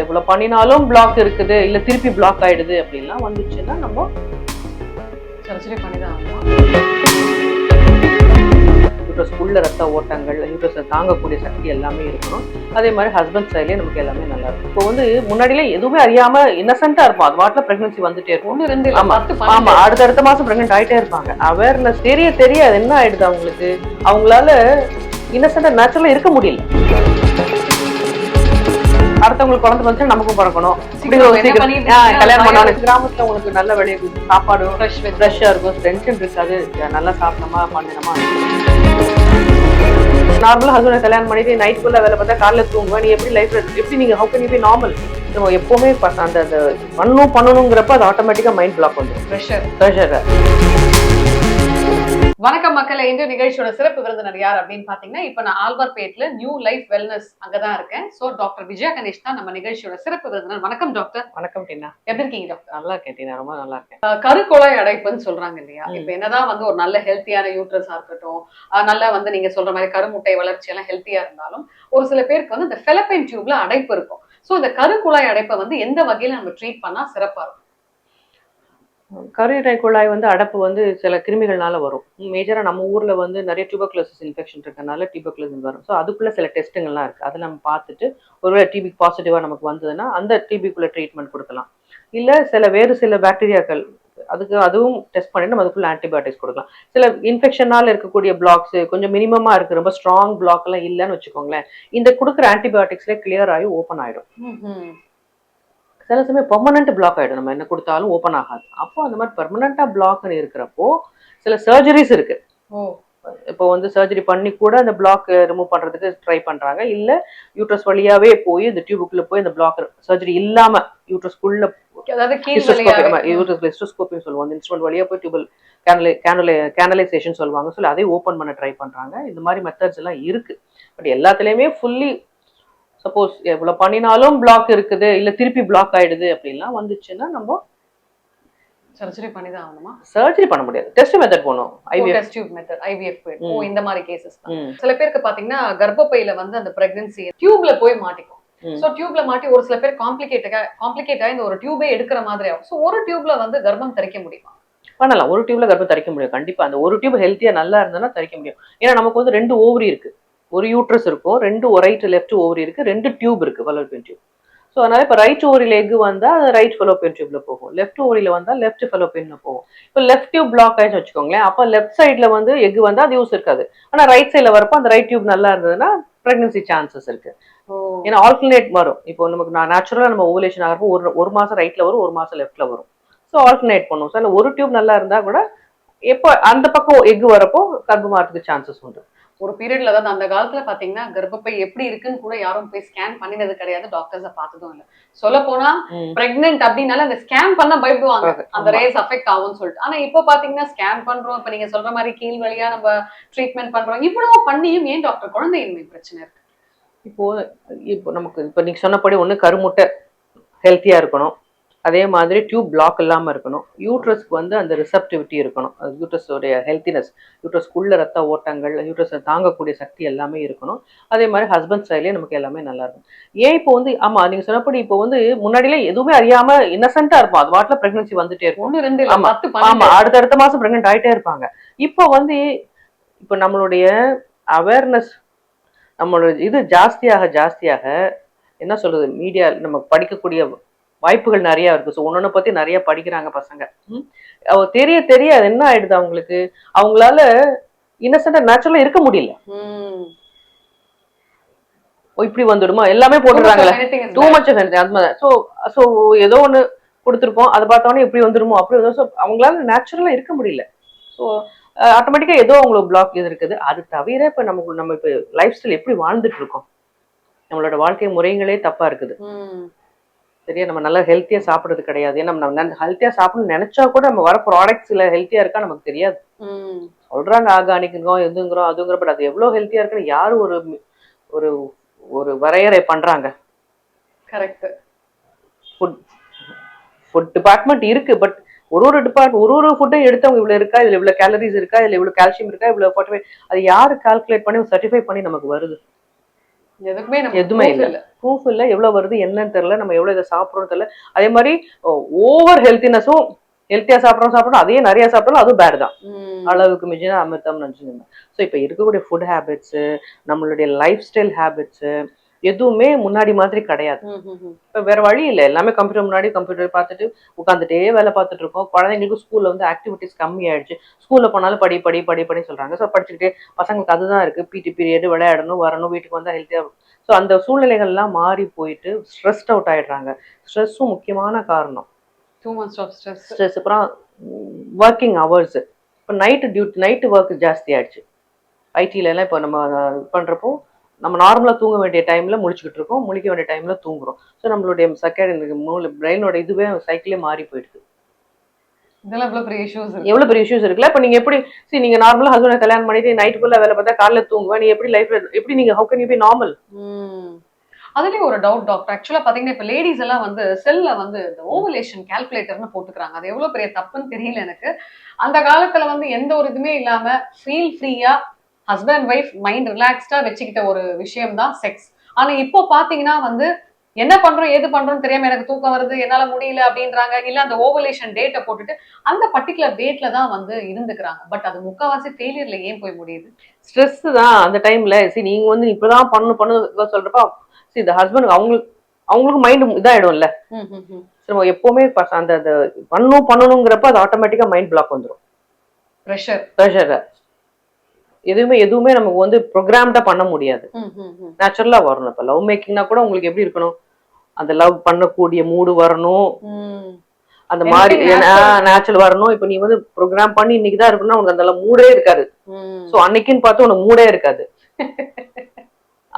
எவ்வளவு பண்ணினாலும் பிளாக் இருக்குது. இல்ல திருப்பி பிளாக் ஆயிடுது அப்படின்லாம் வந்துச்சுன்னா நம்ம சர்ஜரி பண்ணி தான் ஆகணும். யூட்ரஸ் உள்ள ரத்த ஓட்டங்கள் யூட்ரஸ் தாங்கக்கூடிய சக்தி எல்லாமே இருக்கணும். அதே மாதிரி ஹஸ்பண்ட் சைட்லயே நமக்கு எல்லாமே நல்லா இருக்கும். இப்போ வந்து முன்னாடியில எதுவுமே அறியாம இன்னசென்ட்டா இருப்போம். அது வாட்டில் பிரெக்னன்சி வந்துட்டே இருக்கும். ஒண்ணு ரெண்டு இல்ல ஆமா. பத்து ஆமா பன்னெண்டு. அடுத்த அடுத்த மாசம் பிரெக்னென்ட் ஆயிட்டே இருப்பாங்க. அவேர்னஸ் தெரிய தெரிய அது என்ன ஆயிடுது அவங்களுக்கு? அவங்களால இன்னசென்டா நேச்சுரலா இருக்க முடியல. அடுத்தவங்களுக்கு குழந்தை வந்து நமக்கும் பிறக்கணும்? கல்யாணம் பண்ணாலும் கிராமத்துல உங்களுக்கு நல்ல வெளியே சாப்பாடு. ஃப்ரெஷ்ஷா இருக்கும். டென்ஷன் இருக்காது. நல்லா சாப்பிடணுமா பண்ணணுமா நார்மலா ஹஸ்பண்ட் கல்யாணம் பண்ணிட்டு நைட் ஃபுல்லா வேலை பார்த்தா காலைல தூங்குவேன் நீ எப்படி லைஃப்ல எப்படி நீங்க how can you be normal நம்ம எப்பவுமே அந்த அந்த பண்ணணும் பண்ணணுங்கிறப்ப அது ஆட்டோமேட்டிக்கா மைண்ட் பிளாக் வந்துடும் ப்ரெஷர் ப்ரெஷர் வணக்கம் மக்களே இந்த நிகழ்ச்சியோட சிறப்பு விருந்தினர் யார் அப்படின்னு பாத்தீங்கன்னா இப்ப நான் ஆல்பர்பேட்ல நியூ லைஃப் வெல்னஸ் அங்கதான் இருக்கேன். சோ டாக்டர் விஜயா கணேஷ் தான் நம்ம நிகழ்ச்சியோட சிறப்பு விருந்தினர். வணக்கம் டாக்டர். வணக்கம் டீனா. எப்படி இருக்கீங்க டாக்டர்? நல்லா இருக்கேன் டீனா ரொம்ப நல்லா இருக்கேன். கருக்குழாய் அடைப்புன்னு சொல்றாங்க இல்லையா. இப்ப என்னதான் வந்து ஒரு நல்ல ஹெல்த்தியான யூட்ரஸா இருக்கட்டும் நல்லா வந்து நீங்க சொல்ற மாதிரி கருமுட்டை வளர்ச்சி எல்லாம் ஹெல்த்தியா இருந்தாலும் ஒரு சில பேருக்கு வந்து இந்த ஃபெலப்பைன் டியூப்ல அடைப்பு இருக்கும். சோ இந்த கருக்குழாய் அடைப்பை வந்து எந்த வகையில நம்ம ட்ரீட் பண்ணா சிறப்பா இருக்கும்? கருவிடை குழாய் வந்து அடப்பு வந்து சில கிருமிகள்னால வரும். மேஜராக நம்ம ஊரில் வந்து நிறைய டியூபர்குலோசிஸ் இன்ஃபெக்ஷன் இருக்கனால டியூபர்குலோசிஸ் வரும். ஸோ அதுக்குள்ள சில டெஸ்ட்டுங்கள்லாம் இருக்கு. அதை நம்ம பார்த்துட்டு ஒருவேளை டிபி பாசிட்டிவா நமக்கு வந்ததுன்னா அந்த டிபிக்குள்ள ட்ரீட்மெண்ட் கொடுக்கலாம். இல்லை சில வேறு சில பாக்டீரியாக்கள் அதுக்கு அதுவும் டெஸ்ட் பண்ணி நம்ம அதுக்குள்ள ஆன்டிபயோட்டிக்ஸ் கொடுக்கலாம். சில இன்ஃபெக்ஷனால இருக்கக்கூடிய பிளாக்ஸ் கொஞ்சம் மினிமமா இருக்குது ரொம்ப ஸ்ட்ராங் பிளாக்லாம் எல்லாம் இல்லைன்னு வச்சுக்கோங்களேன். இந்த கொடுக்குற ஆன்டிபயோட்டிக்ஸ்ல கிளியர் ஆகி ஓப்பன் ஆயிடும். சில சமயம் பெர்மனன்ட் பிளாக் ஆயிடும். நம்ம என்ன கொடுத்தாலும் ஓப்பன் ஆகாது. அப்போ அந்த மாதிரி பெர்மனண்டா பிளாக்னு இருக்கிறப்போ சில சர்ஜரிஸ் இருக்கு. இப்போ வந்து சர்ஜரி பண்ணி கூட அந்த பிளாக் ரிமூவ் பண்றதுக்கு ட்ரை பண்றாங்க. இல்ல யூட்ரஸ் வழியாவே போய் இந்த டியூபுக்குள்ள போய் அந்த பிளாக் சர்ஜரி இல்லாம யூட்ரஸ்குள்ள அதாவது கீழ் வழியாக யூட்ரஸ் ஹிஸ்டோஸ்கோப்பின்னு சொல்லுவாங்க. இன்ஸ்ட்ருமெண்ட் வழியா போய் டியூபல் கேனலை கேனலை கேனலைசேஷன் சொல்லுவாங்க. சொல்லி அதை ஓப்பன் பண்ண ட்ரை பண்றாங்க. இந்த மாதிரி மெத்தட்ஸ் எல்லாம் இருக்கு. பட் எல்லாத்துலயுமே ஃபுல்லி சப்போஸ் எவ்வளவு பண்ணினாலும் பிளாக் இருக்குது இல்ல திருப்பி பிளாக் ஆயிடுது அப்படின்லாம் வந்துச்சுன்னா நம்ம சர்ஜரி பண்ணி தான் ஆகணுமா? சர்ஜரி பண்ண முடியாது. டெஸ்ட் மெத்தட் போகணும். IVF test tube method IVF ஓ ம். இந்த மாதிரி கேசஸ் சில பேருக்கு பாத்தீங்கன்னா கர்ப்பப்பையில வந்து அந்த பிரெக்னன்சி டியூப்ல போய் மாட்டிக்கும். சோ டியூப்ல மாட்டி ஒரு சில பேர் காம்ப்ளிகேட்டா காம்ப்ளிகேட்டா இந்த ஒரு டியூபே எடுக்கிற மாதிரி ஆகும். சோ ஒரு டியூப்ல வந்து கர்ப்பம் தரிக்க முடியுமா? பண்ணலாம். ஒரு டியூப்ல கர்ப்பம் தரிக்க முடியும். கண்டிப்பா. அந்த ஒரு டியூப் ஹெல்த்தியா நல்லா இருந்ததுன்னா தரிக்க முடியும். ஏன்னா நமக்கு வந்து ரெண்டு ஓவரி இருக்கு. ஒரு யூட்ரஸ் இருக்கும் ரெண்டு ரைட் லெஃப்ட் ஓவரி இருக்கு ரெண்டு டியூப் இருக்கு ஃபெலோபியன் டியூப் ஸோ அதனால இப்போ ரைட் ஓவரியில் எக் வந்தா அது ரைட் ஃபெலோபியன் டியூப்ல போகும். லெஃப்ட் ஓவரியில் வந்தா லெஃப்ட் ஃபெலோபியன்ல போகும். இப்போ லெஃப்ட் டியூப் பிளாக் ஆயிடுச்சு வச்சுக்கோங்களேன் அப்போ லெஃப்ட் சைட்ல வந்து எக் வந்தா அது யூஸ் இருக்காது. ஆனா ரைட் சைட்ல வரப்போ அந்த ரைட் டியூப் நல்லா இருந்ததுன்னா பிரெக்னன்சி சான்சஸ் இருக்கு. ஏன்னா ஆல்டர்னேட் வரும். இப்போ நமக்கு நான் நேச்சுரலாக நம்ம ஓவலேஷன் ஆகிறப்போ ஒரு ஒரு மாசம் ரைட்ல வரும் ஒரு மாசம் லெஃப்ட்ல வரும். ஸோ ஆல்டர்னேட் பண்ணும் ஸோ ஒரு டியூப் நல்லா இருந்தா கூட எப்போ அந்த பக்கம் எக் வரப்போ கர்ப்பமாகிறதுக்கு சான்சஸ் உண்டு. ஒரு பீரியட்ல அதாவது அந்த காலத்துல பாத்தீங்கன்னா கர்ப்பப்பை எப்படி இருக்குன்னு கூட யாரும் போய் ஸ்கேன் பண்ணினது கிடையாது. டாக்டர்ஸ பார்த்ததும் இல்ல. சொல்ல போனா பிரெக்னென்ட் அப்படின்னால அந்த ஸ்கேன் பண்ண பயப்படுவாங்க. அந்த ரேஸ் அஃபெக்ட் ஆகும்னு சொல்லிட்டு. ஆனா இப்போ பாத்தீங்கன்னா ஸ்கேன் பண்றோம். இப்ப நீங்க சொல்ற மாதிரி கீழ் வழியா நம்ம ட்ரீட்மெண்ட் பண்றோம். இவ்வளவு பண்ணியும் ஏன் டாக்டர் குழந்தையின்மை பிரச்சனை இருக்கு? இப்போ இப்போ நமக்கு இப்போ நீங்க சொன்னபடி ஒண்ணு கருமுட்டை ஹெல்த்தியா இருக்கணும். அதே மாதிரி டியூப் பிளாக் இல்லாம இருக்கணும். யூட்ரஸ்க்கு வந்து அந்த ரிசப்டிவிட்டி இருக்கணும். அது யூட்ரஸோடைய ஹெல்த்தினஸ் யூட்ரஸ்க்குள்ள ரத்த ஓட்டங்கள் யூட்ரஸை தாங்கக்கூடிய சக்தி எல்லாமே இருக்கணும். அதே மாதிரி ஹஸ்பண்ட் சைட்லயே நமக்கு எல்லாமே நல்லா இருக்கும். ஏன் இப்போ வந்து ஆமா நீங்க சொன்னபடி இப்போ வந்து முன்னாடியில எதுவுமே அறியாம இன்னசென்ட்டா இருப்போம். அது வாட்டில் பிரெக்னன்சி வந்துட்டே இருக்கும். ஒண்ணு ரெண்டு இல்ல ஆமா. பத்து ஆமா பன்னெண்டு அடுத்தடுத்த மாசம் பிரெக்னென்ட் ஆயிட்டே இருப்பாங்க. இப்போ வந்து இப்போ நம்மளுடைய அவேர்னஸ் நம்மளோட இது ஜாஸ்தியாக ஜாஸ்தியாக என்ன சொல்றது மீடியா நம்ம படிக்கக்கூடிய வாய்ப்புகள் நிறைய இருக்கு. ஸோ ஒன்னொன்னு பத்தி நிறைய படிக்கிறாங்க பசங்க. தெரிய தெரிய அது என்ன ஆயிடுது அவங்களுக்கு? அவங்களால இன்னசென்டா நேச்சுரலா இருக்க முடியல. இப்படி வந்துடுமா? எல்லாமே is டூ. மச் அது மாதிரி. ஸோ ஸோ ஏதோ ஒன்று கொடுத்துருப்போம். அதை பார்த்தோன்னே இப்படி வந்துருமோ அப்படி வந்து ஸோ அவங்களால நேச்சுரலாக இருக்க முடியல. ஸோ ஆட்டோமேட்டிக்காக ஏதோ அவங்களுக்கு பிளாக் இது இருக்குது. அது தவிர இப்போ நமக்கு நம்ம இப்போ லைஃப் ஸ்டைல் எப்படி வாழ்ந்துட்டு இருக்கோம்? நம்மளோட வாழ்க்கை முறைகளே தப்பா இருக்குது. சரியா? நம்ம நல்லா ஹெல்த்தியா சாப்பிடுறது கிடையாது. ஏன்னா நம்ம ஹெல்த்தியா சாப்பிடணும்னு நினைச்சா கூட நம்ம வர ப்ராடக்ட்ஸ்ல ஹெல்த்தியா இருக்கா நமக்கு தெரியாது. சொல்றாங்க ஆர்கானிக்குங்கிறோம் எதுங்கிறோம் அதுங்கிற பட் அது எவ்வளவு ஹெல்த்தியா இருக்குன்னு யாரு ஒரு ஒரு ஒரு வரையறை பண்றாங்க? கரெக்ட் ஃபுட் ஃபுட் டிபார்ட்மெண்ட் இருக்கு பட் ஒரு ஒரு டிபார்ட் ஒரு ஒரு ஃபுட்டும் எடுத்தவங்க இவ்வளவு இருக்கா? இதுல இவ்வளவு கேலரிஸ் இருக்கா? இதுல இவ்வளவு கால்சியம் இருக்கா? இவ்வளவு fortify- அது யாரு கால்குலேட் பண்ணி சர்டிஃபை பண்ணி நமக்கு வருது? எதுக்குமே எதுவுமே இல்ல. ப்ரூஃப் இல்ல. எவ்வளவு வருது என்னன்னு தெரியல. நம்ம எவ்வளவு இதை சாப்பிடுறோம் தெரியல. அதே மாதிரி ஓவர் ஹெல்த்தினஸும் ஹெல்த்தியா சாப்பிட்றோம் சாப்பிட்றோம் அதே நிறைய சாப்பிட்டாலும் அதுவும் பேட் தான். அளவுக்கு மிஞ்சினா அமிர்தம் நினச்சிங்க ஸோ இப்போ இருக்கக்கூடிய ஃபுட் ஹேபிட்ஸு நம்மளுடைய லைஃப் ஸ்டைல் ஹேபிட்ஸு எதுவுமே முன்னாடி மாதிரி கிடையாது. இப்போ வேற வழி இல்லை. எல்லாமே கம்ப்யூட்டர் முன்னாடி கம்ப்யூட்டர் பார்த்துட்டு உட்காந்துட்டே வேலை பார்த்துட்டு இருக்கோம். குழந்தைங்களுக்கு ஸ்கூல்ல வந்து ஆக்டிவிட்டிஸ் கம்மி ஆயிடுச்சு. ஸ்கூல்ல போனாலும் படி படி படி படி சொல்றாங்க. ஸோ படிச்சுக்கிட்டே பசங்களுக்கு அதுதான் இருக்கு. பிடி பீரியட் விளையாடணும் வரணும் வீட்டுக்கு வந்தா ஹெல்த்தியா ஸோ அந்த சூழ்நிலைகள்லாம் மாறி போயிட்டு ஸ்ட்ரெஸ்ட் அவுட் ஆயிடுறாங்க. ஸ்ட்ரெஸ்ஸும் முக்கியமான காரணம். ஸ்ட்ரெஸ் அப்புறம் ஒர்க்கிங் ஹவர்ஸ் இப்போ நைட்டு டியூட்டி நைட்டு ஒர்க் ஜாஸ்தி ஆயிடுச்சு. ஐடில எல்லாம் இப்போ நம்ம அஹ், பண்றப்போ நம்ம நார்மலா தூங்க வேண்டிய டைம்ல முழிச்சுக்கிட்டு இருக்கோம். முழிக்க வேண்டிய டைம்ல தூங்குறோம். ஸோ நம்மளுடைய செகண்ட் மூளை பிரெயினோட இதுவே சைக்கிளே மாறி போயிடுது. இதெல்லாம் இவ்வளவு பெரிய இருக்கு. எவ்வளவு பெரிய இஷ்யூஸ் இருக்குல்ல? இப்போ நீங்க எப்படி see நீங்க நார்மலா ஹஸ்பண்ட் கல்யாணம் பண்ணிட்டு நைட் ஃபுல்லா வேலை பார்த்தா காலைல தூங்குவேன் நீ எப்படி லைஃப்ல எப்படி நீங்க how can you be normal ம். அதுலயும் ஒரு டவுட் டாக்டர் ஆக்சுவலா பாத்தீங்கன்னா இப்ப லேடிஸ் எல்லாம் வந்து செல்ல வந்து இந்த ஓவலேஷன் கால்குலேட்டர்னு போட்டுக்கிறாங்க. அது எவ்வளவு பெரிய தப்புன்னு தெரியல எனக்கு. அந்த காலத்துல வந்து எந்த ஒரு இதுவுமே இல்லாம ஃபீல் ஃப்ரீயா ஹஸ்பண்ட் ஒய்ஃப் மைண்ட் ரிலாக்ஸ்டா வச்சுக்கிட்ட ஒரு விஷயம் தான் செக்ஸ் ஆனா இப்போ பாத்தீங்கன்னா வந்து என்ன பண்றோம் ஏது பண்றோம்னு தெரியாம எனக்கு தூக்கம் வருது என்னால முடியல அப்படின்றாங்க இல்ல அந்த ஓவலேஷன் டேட்டை போட்டுட்டு அந்த பர்டிகுலர் டேட்ல தான் வந்து இருந்துக்கிறாங்க. பட் அது முக்காவாசி ஃபெயிலியர்ல ஏன் போய் முடியுது? ஸ்ட்ரெஸ் தான் அந்த டைம்ல சரி நீங்க வந்து இப்பதான் பண்ணு பண்ணு சொல்றப்ப சரி இந்த ஹஸ்பண்ட் அவங்களுக்கு அவங்களுக்கு மைண்ட் இதாயிடும்ல. நம்ம எப்பவுமே அந்த அந்த பண்ணணும் பண்ணணுங்கிறப்ப அது ஆட்டோமேட்டிக்கா மைண்ட் பிளாக் வந்துடும் ப்ரெஷர் ப்ரெஷர் எதுவுமே எதுவுமே நமக்கு வந்து ப்ரோக்ராம்டா பண்ண முடியாது. நேச்சுரலா வரணும். இப்போ லவ் மேக்கிங்னா கூட உங்களுக்கு எப்படி இருக்கணும்? அந்த லவ் பண்ணக்கூடிய மூடு வரணும். அந்த மாதிரி. நேச்சுரல் வரணும். இப்போ நீ வந்து ப்ரோக்ராம் பண்ணி இன்னைக்கு தான் இருக்கணும்னா உனக்கு அந்த மூடே இருக்காது. ஸோ அன்னைக்குன்னு பார்த்து உனக்கு மூடே இருக்காது.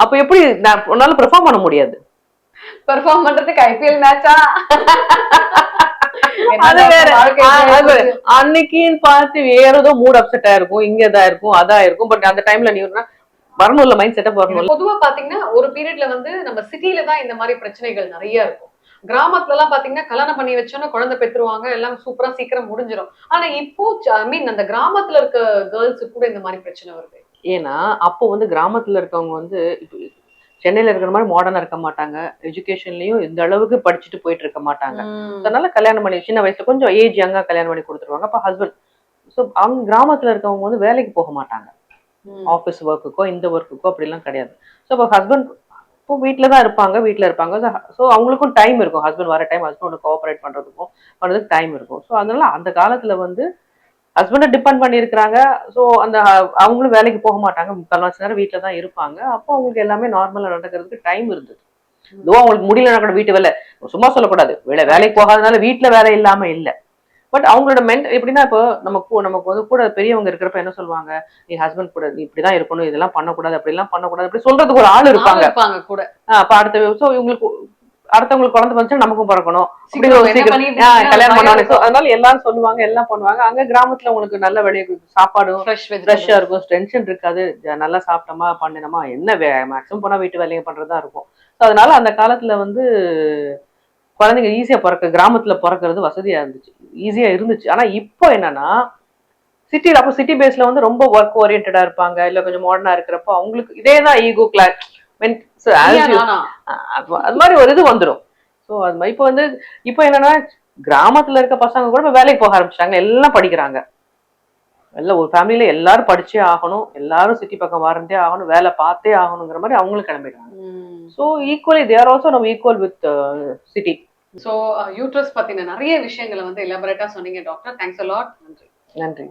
அப்ப எப்படி உன்னால பெர்ஃபார்ம் பண்ண முடியாது. பெர்ஃபார்ம் பண்றதுக்கு ஐபிஎல் மேட்சா அது வேற. அன்னைக்குன்னு பார்த்து வேற ஏதோ மூட் அப்செட் ஆயிருக்கும் இங்க இதா இருக்கும் அதா இருக்கும். பட் அந்த டைம்ல நீ வரணும்ல மைண்ட் செட்டப் வரணும்ல? பொதுவா பாத்தீங்கன்னா ஒரு பீரியட்ல வந்து நம்ம சிட்டில தான் இந்த மாதிரி பிரச்சனைகள் நிறைய இருக்கும். கிராமத்துல எல்லாம் பாத்தீங்கன்னா கல்யாணம் பண்ணி வச்சோன்னா குழந்தை பெற்றுருவாங்க எல்லாம் சூப்பரா சீக்கிரம் முடிஞ்சிடும் ஆனா இப்போ ஐ மீன் அந்த கிராமத்துல இருக்க கேர்ள்ஸ் கூட இந்த மாதிரி பிரச்சனை வருது. ஏன்னா அப்போ வந்து கிராமத்துல இருக்கவங்க வந்து சென்னையில இருக்கிற மாதிரி மாடர்னா இருக்க மாட்டாங்க. எஜுகேஷன்லயும் இந்த அளவுக்கு படிச்சுட்டு போயிட்டு இருக்க மாட்டாங்க. அதனால கல்யாணம் பண்ணி சின்ன வயசுல கொஞ்சம் ஏஜ் யங்கா கல்யாணம் பண்ணி கொடுத்துருவாங்க. அப்ப ஹஸ்பண்ட் ஸோ அவங்க கிராமத்துல இருக்கவங்க வந்து வேலைக்கு போக மாட்டாங்க. ஆஃபீஸ் ஒர்க்குக்கோ இந்த ஒர்க்குக்கோ அப்படிலாம் கிடையாது. ஸோ இப்போ ஹஸ்பண்ட் இப்போ வீட்டில் தான் இருப்பாங்க வீட்டில் இருப்பாங்க. ஸோ அவங்களுக்கும் டைம் இருக்கும். ஹஸ்பண்ட் வர டைம் ஹஸ்பண்ட் கோஆப்ரேட் பண்ணுறதுக்கும் பண்ணுறதுக்கு டைம் இருக்கும். ஸோ அதனால அந்த காலத்தில் வந்து ஹஸ்பண்டை டிபெண்ட் பண்ணியிருக்கிறாங்க ஸோ அந்த அவங்களும் வேலைக்கு போக மாட்டாங்க. முக்கால்வாசி நேரம் வீட்டில் தான் இருப்பாங்க. அப்போ அவங்களுக்கு எல்லாமே நார்மலாக நடக்கிறதுக்கு டைம் இருந்தது. இதோ அவங்களுக்கு முடியலன்னா கூட வீட்டு வேலை. சும்மா சொல்லக்கூடாது. வேலை வேலைக்கு போகாதனால வீட்டில் வேலை இல்லாமல் இல்லை. பட் அவங்களோட மென்ட் எப்படின்னா இப்போ நம்ம கூ- நமக்கு வந்து கூட பெரியவங்க இருக்கிறப்ப என்ன சொல்லுவாங்க? நீ ஹஸ்பண்ட் கூட நீ இப்படிதான் இருக்கணும். இதெல்லாம் பண்ணக்கூடாது அப்படிலாம் பண்ணக்கூடாது. அப்படி சொல்றதுக்கு ஒரு ஆள் இருப்பாங்க. கூட. அப்ப அடுத்த ஸோ இவங்களுக்கு அடுத்தவங்களுக்கு குழந்தை வந்துச்சு நமக்கும் பிறக்கணும்? கல்யாணம் பண்ணுவாங்க அதனால எல்லாரும் சொல்லுவாங்க எல்லாம் பண்ணுவாங்க. அங்க கிராமத்துல உங்களுக்கு நல்ல வெளியே ஃப்ரெஷ் ஃப்ரெஷ்ஷா இருக்கும். டென்ஷன் இருக்காது. நல்லா சாப்பிட்டோமா பண்ணினோமா என்ன மேக்ஸிமம் போனா வீட்டு வேலையை பண்றதா இருக்கும். ஸோ அதனால அந்த காலத்துல வந்து குழந்தைங்க ஈஸியா பிறக்க கிராமத்துல பிறக்கிறது வசதியா இருந்துச்சு. ஈஸியா இருந்துச்சு. ஆனா இப்போ என்னன்னா சிட்டில அப்போ சிட்டி பேஸ்ல வந்து ரொம்ப ஒர்க் ஓரியன்டா இருப்பாங்க. இல்ல கொஞ்சம் மாடர்னா இருக்கிறப்போ அவங்களுக்கு இதே தான் ஈகோ கிளாஸ் நானா அது மாதிரி ஒரு இது வந்துடும் ஸோ அது மாதிரி இப்போ வந்து இப்போ என்னன்னா கிராமத்துல இருக்க பசங்க கூட இப்போ வேலைக்கு போக ஆரம்பிச்சிட்டாங்க. எல்லாம் படிக்கிறாங்க. எல்லாம் ஒரு ஃபேமிலியில எல்லாரும் படிச்சே ஆகணும். எல்லாரும் சிட்டி பக்கம் வரந்தே ஆகணும். வேலை பார்த்தே ஆகணுங்கிற மாதிரி அவங்களும் கிளம்பிடுறாங்க. ஸோ ஈக்குவலி தேர் ஆல்சோ நம்ம equal with city so uterus பத்தின நிறைய விஷயங்களை வந்து எலாபரேட்டா சொன்னீங்க டாக்டர் தேங்க்ஸ் அ லாட் நன்றி. நன்றி.